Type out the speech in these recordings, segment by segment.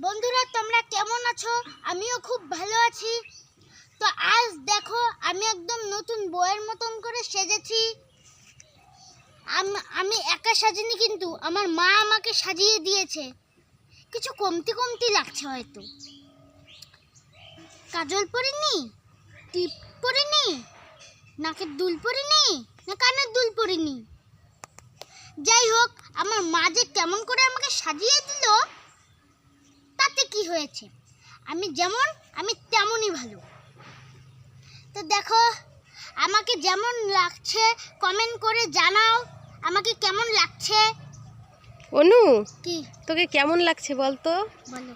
বন্ধুরা, তোমরা কেমন আছো? আমিও খুব ভালো আছি। তো আজ দেখো, আমি একদম নতুন বইয়ের মতন করে সেজেছি। আম- একা সাজিনি কিন্তু, আমার মা আমাকে সাজিয়ে দিয়েছে। কিছু কমতি কমতি লাগছে হয়তো। কাজল পরিনি টিপ পরিনি নাকের দুল পরিনি না কানের দুল পরিনি যাই হোক, আমার মা যে কেমন করে আমাকে সাজিয়ে দিল হয়েছে। আমি যেমন আমি তেমনই ভালো। তো দেখো আমাকে যেমন লাগছে কমেন্ট করে জানাও আমাকে কেমন লাগছে? অনু কি? তোকে কেমন লাগছে বলতো? বলো।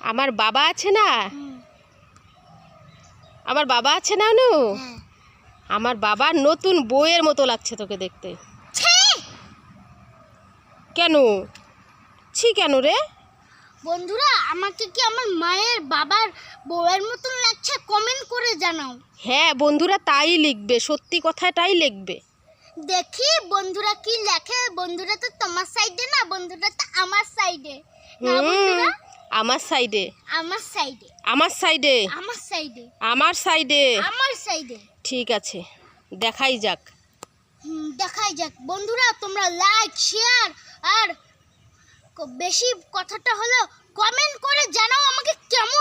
আমার বাবা আছে না? আমার বাবা আছে না অনু? হ্যাঁ। আমার বাবার নতুন বইয়ের মতো লাগছে তোকে দেখতে। কেন? ছি কেন রে? বন্ধুরা আমাকে কি আমার মায়ের বাবার বউয়ের মতন লাগছে? কমেন্ট করে জানাও। হ্যাঁ বন্ধুরা তাই লিখবে। সত্যি কথাটাই লিখবে। দেখি বন্ধুরা কি লেখে। বন্ধুরা তো তোমার সাইডে না বন্ধুরা তো আমার সাইডে না বন্ধুরা? আমার সাইডে আমার সাইডে আমার সাইডে আমার সাইডে আমার সাইডে আমার সাইডে ঠিক আছে দেখাই যাক। দেখাই যাক। বন্ধুরা তোমরা লাইক শেয়ার আর বেশি কথাটা হলো কমেন্ট করে জানাও আমাকে কেমন